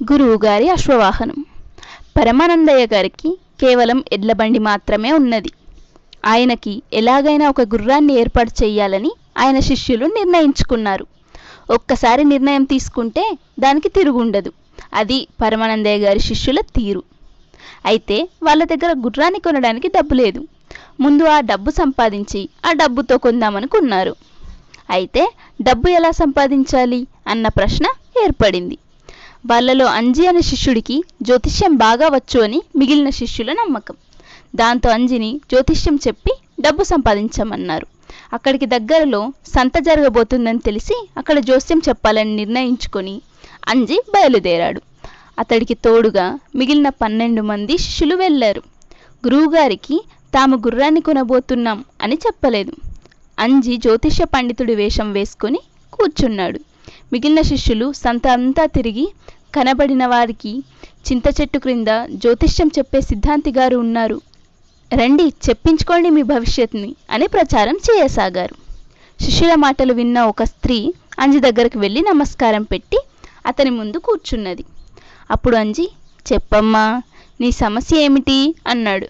గురువుగారి అశ్వవాహనం. పరమానందయ్య గారికి కేవలం ఎడ్ల బండి మాత్రమే ఉన్నది. ఆయనకి ఎలాగైనా ఒక గుర్రాన్ని ఏర్పాటు చేయాలని ఆయన శిష్యులు నిర్ణయించుకున్నారు. ఒక్కసారి నిర్ణయం తీసుకుంటే దానికి తిరుగుండదు. అది పరమానందయ్య గారి శిష్యుల తీరు. అయితే వాళ్ళ దగ్గర గుర్రాన్ని కొనడానికి డబ్బు లేదు. ముందు ఆ డబ్బు సంపాదించి ఆ డబ్బుతో కొందామనుకున్నారు అయితే డబ్బు ఎలా సంపాదించాలి అన్న ప్రశ్న ఏర్పడింది. వాళ్ళలో అంజి అనే శిష్యుడికి జ్యోతిష్యం బాగా వచ్చు అని మిగిలిన శిష్యుల నమ్మకం. దాంతో అంజిని జ్యోతిష్యం చెప్పి డబ్బు సంపాదించమన్నారు. అక్కడికి దగ్గరలో సంత జరగబోతుందని తెలిసి అక్కడ జోస్యం చెప్పాలని నిర్ణయించుకొని అంజి బయలుదేరాడు. అతడికి తోడుగా మిగిలిన పన్నెండు మంది శిష్యులు వెళ్ళారు. గురువుగారికి తాము గుర్రాన్ని కొనబోతున్నాం అని చెప్పలేదు. అంజి జ్యోతిష పండితుడి వేషం వేసుకొని కూర్చున్నాడు. మిగిలిన శిష్యులు సంత అంతా తిరిగి కనబడిన వారికి చింత చెట్టు క్రింద జ్యోతిష్యం చెప్పే సిద్ధాంతి గారు ఉన్నారు. రండి చెప్పించుకోండి మీ భవిష్యత్తుని అని ప్రచారం చేయసాగారు. శిష్యుల మాటలు విన్న ఒక స్త్రీ అంజి దగ్గరకు వెళ్ళి నమస్కారం పెట్టి అతని ముందు కూర్చున్నది. అప్పుడు అంజి చెప్పమ్మా నీ సమస్య ఏమిటి? అన్నాడు.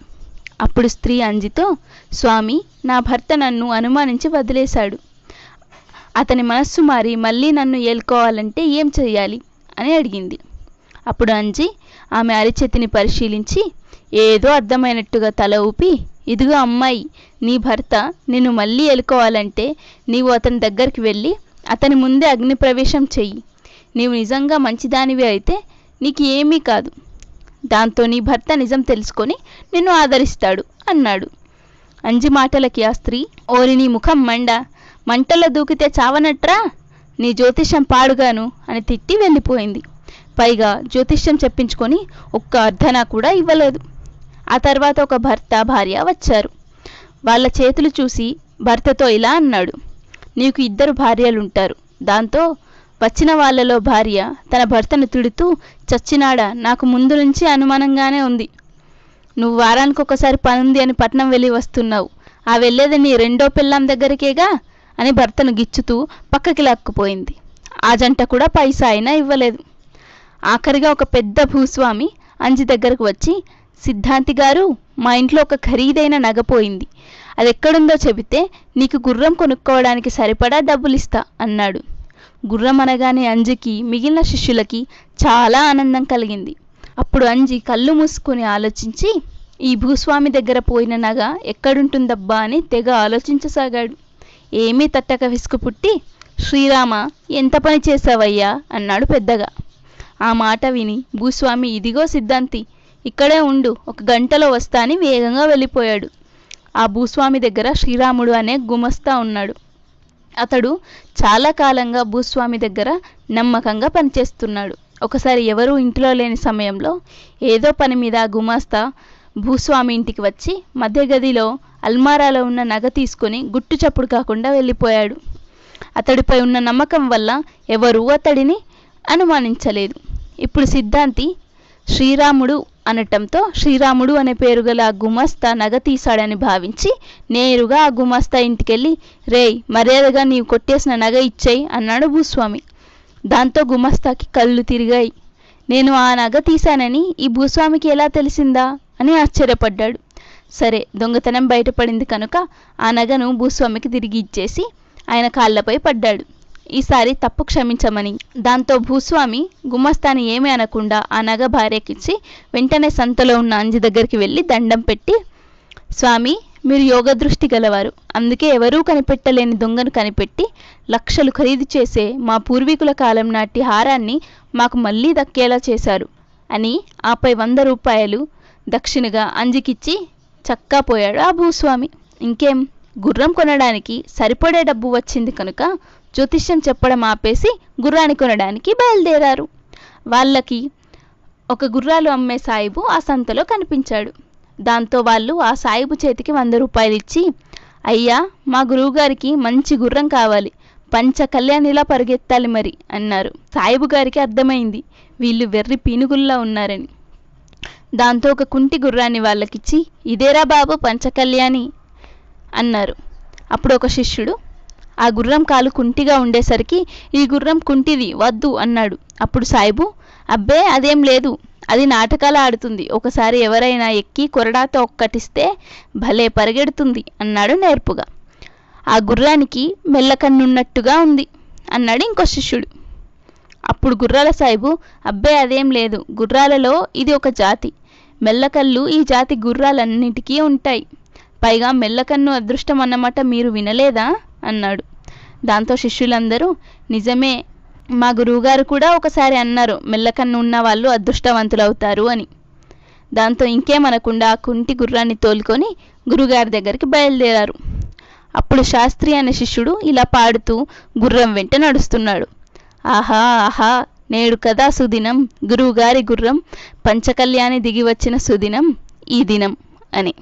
అప్పుడు స్త్రీ అంజితో స్వామి నా భర్త నన్ను అనుమానించి వదిలేశాడు. అతని మనస్సు మారి మళ్ళీ నన్ను ఏలుకోవాలంటే ఏం చేయాలి అని అడిగింది. అప్పుడు అంజి ఆమె అరిచేతిని పరిశీలించి ఏదో అర్థమైనట్టుగా తల ఊపి ఇదిగో అమ్మాయి నీ భర్త నిన్ను మళ్ళీ ఏలుకోవాలంటే నీవు అతని దగ్గరికి వెళ్ళి అతని ముందే అగ్నిప్రవేశం చెయ్యి. నీవు నిజంగా మంచిదానివి అయితే నీకు ఏమీ కాదు. దాంతో నీ భర్త నిజం తెలుసుకొని నిన్ను ఆదరిస్తాడు అన్నాడు. అంజి మాటలకి ఆ స్త్రీ ఓరి నీ ముఖం మండ మంటల్లో దూకితే చావనట్రా? నీ జ్యోతిష్యం పాడుగాను అని తిట్టి వెళ్ళిపోయింది. పైగా జ్యోతిష్యం చెప్పించుకొని ఒక్క అర్ధన కూడా ఇవ్వలేదు. ఆ తర్వాత ఒక భర్త భార్య వచ్చారు. వాళ్ళ చేతులు చూసి భర్తతో ఇలా అన్నాడు. నీకు ఇద్దరు భార్యలుంటారు. దాంతో వచ్చిన వాళ్ళలో భార్య తన భర్తను తిడుతూ చచ్చినాడా? నాకు ముందు నుంచి అనుమానంగానే ఉంది. నువ్వు వారానికి ఒకసారి పనుంది అని పట్నం వెళ్ళి వస్తున్నావు. ఆ వెళ్ళేది నీ రెండో పిల్లం దగ్గరికేగా? అని భర్తను గిచ్చుతూ పక్కకి లాక్కుపోయింది. ఆ జంట కూడా పైసా అయినా ఇవ్వలేదు. ఆఖరిగా ఒక పెద్ద భూస్వామి అంజి దగ్గరకు వచ్చి సిద్ధాంతి గారు మా ఇంట్లో ఒక ఖరీదైన నగ పోయింది. అది ఎక్కడుందో చెబితే నీకు గుర్రం కొనుక్కోవడానికి సరిపడా డబ్బులిస్తా అన్నాడు. గుర్రం అనగానే అంజికి మిగిలిన శిష్యులకి చాలా ఆనందం కలిగింది. అప్పుడు అంజి కళ్ళు మూసుకొని ఆలోచించి ఈ భూస్వామి దగ్గర పోయిన నగ ఎక్కడుంటుందబ్బా అని తెగ ఆలోచించసాగాడు. ఏమీ తట్టక విసుగు పుట్టి శ్రీరామ ఎంత పని చేశావయ్యా? అన్నాడు పెద్దగా. ఆ మాట విని భూస్వామి ఇదిగో సిద్ధాంతి ఇక్కడే ఉండు ఒక గంటలో వస్తా అని వేగంగా వెళ్ళిపోయాడు. ఆ భూస్వామి దగ్గర శ్రీరాముడు అనే గుమస్తా ఉన్నాడు. అతడు చాలా కాలంగా భూస్వామి దగ్గర నమ్మకంగా పనిచేస్తున్నాడు. ఒకసారి ఎవరూ ఇంట్లో లేని సమయంలో ఏదో పని మీద గుమాస్తా భూస్వామి ఇంటికి వచ్చి మధ్య గదిలో అల్మారాలో ఉన్న నగ తీసుకొని గుట్టు చప్పుడు కాకుండా వెళ్ళిపోయాడు. అతడిపై ఉన్న నమ్మకం వల్ల ఎవరూ అతడిని అనుమానించలేదు. ఇప్పుడు సిద్ధాంతి శ్రీరాముడు అనటంతో శ్రీరాముడు అనే పేరు గల ఆ గుమస్తా నగ తీశాడని భావించి నేరుగా ఆ గుమస్తా ఇంటికెళ్ళి రేయ్ మర్యాదగా నీవు కొట్టేసిన నగ ఇచ్చేయి అన్నాడు భూస్వామి. దాంతో గుమస్తాకి కళ్ళు తిరిగాయి. నేను ఆ నగ తీశానని ఈ భూస్వామికి ఎలా తెలిసిందా? అని ఆశ్చర్యపడ్డాడు. సరే దొంగతనం బయటపడింది కనుక ఆ నగను భూస్వామికి తిరిగి ఇచ్చేసి ఆయన కాళ్ళపై పడ్డాడు. ఈసారి తప్పు క్షమించమని. దాంతో భూస్వామి గుమ్మస్తాని ఏమీ అనకుండా ఆ నగ భార్యకిచ్చి వెంటనే సంతలో ఉన్న అంజి దగ్గరికి వెళ్ళి దండం పెట్టి స్వామి మీరు యోగ దృష్టి గలవారు. అందుకే ఎవరూ కనిపెట్టలేని దొంగను కనిపెట్టి లక్షలు ఖరీదు చేసే మా పూర్వీకుల కాలం నాటి హారాన్ని మాకు మళ్ళీ దక్కేలా చేశారు అని ఆపై వంద రూపాయలు దక్షిణగా అంజికిచ్చి చక్కా పోయాడు ఆ భూస్వామి? ఇంకేం? గుర్రం కొనడానికి సరిపడే డబ్బు వచ్చింది కనుక జ్యోతిష్యం చెప్పడం ఆపేసి గుర్రాన్ని కొనడానికి బయలుదేరారు. వాళ్ళకి ఒక గుర్రాలు అమ్మే సాయిబు ఆ సంతలో కనిపించాడు. దాంతో వాళ్ళు ఆ సాయిబు చేతికి వంద రూపాయలు ఇచ్చి అయ్యా మా గురువుగారికి మంచి గుర్రం కావాలి. పంచ కళ్యాణిలా పరిగెత్తాలి మరి అన్నారు. సాయిబు గారికి అర్థమైంది. వీళ్ళు వెర్రి పీనుగుల్లా ఉన్నారని. దాంతో ఒక కుంటి గుర్రాన్ని వాళ్ళకిచ్చి ఇదేరా బాబు పంచకళ్యాణి అన్నారు. అప్పుడు ఒక శిష్యుడు ఆ గుర్రం కాలు కుంటిగా ఉండేసరికి ఈ గుర్రం కుంటిది వద్దు అన్నాడు. అప్పుడు సాయిబు అబ్బే అదేం లేదు. అది నాటకాలు ఆడుతుంది. ఒకసారి ఎవరైనా ఎక్కి కొరడాతో ఒక్కటిస్తే భలే పరిగెడుతుంది అన్నాడు నేర్పుగా. ఆ గుర్రానికి మెల్లకన్నున్నట్టుగా ఉంది అన్నాడు ఇంకో శిష్యుడు. అప్పుడు గుర్రాల సాయిబు అబ్బే అదేం లేదు. గుర్రాలలో ఇది ఒక జాతి. మెల్లకళ్ళు ఈ జాతి గుర్రాలన్నిటికీ ఉంటాయి. పైగా మెల్లకన్ను అదృష్టం అన్నమాట మీరు వినలేదా? అన్నాడు. దాంతో శిష్యులందరూ నిజమే మా గురువుగారు కూడా ఒకసారి అన్నారు మెల్లకన్ను ఉన్న వాళ్ళు అదృష్టవంతులవుతారు అని. దాంతో ఇంకేమనకుండా ఆ కుంటి గుర్రాన్ని తోలుకొని గురుగారి దగ్గరికి బయలుదేరారు. అప్పుడు శాస్త్రి అనే శిష్యుడు ఇలా పాడుతూ గుర్రం వెంట నడుస్తున్నాడు. ఆహా ఆహా నేడు కదా సుదినం. గురువుగారి గుర్రం పంచకల్యాణి దిగి వచ్చిన సుదినం ఈ దినం అని.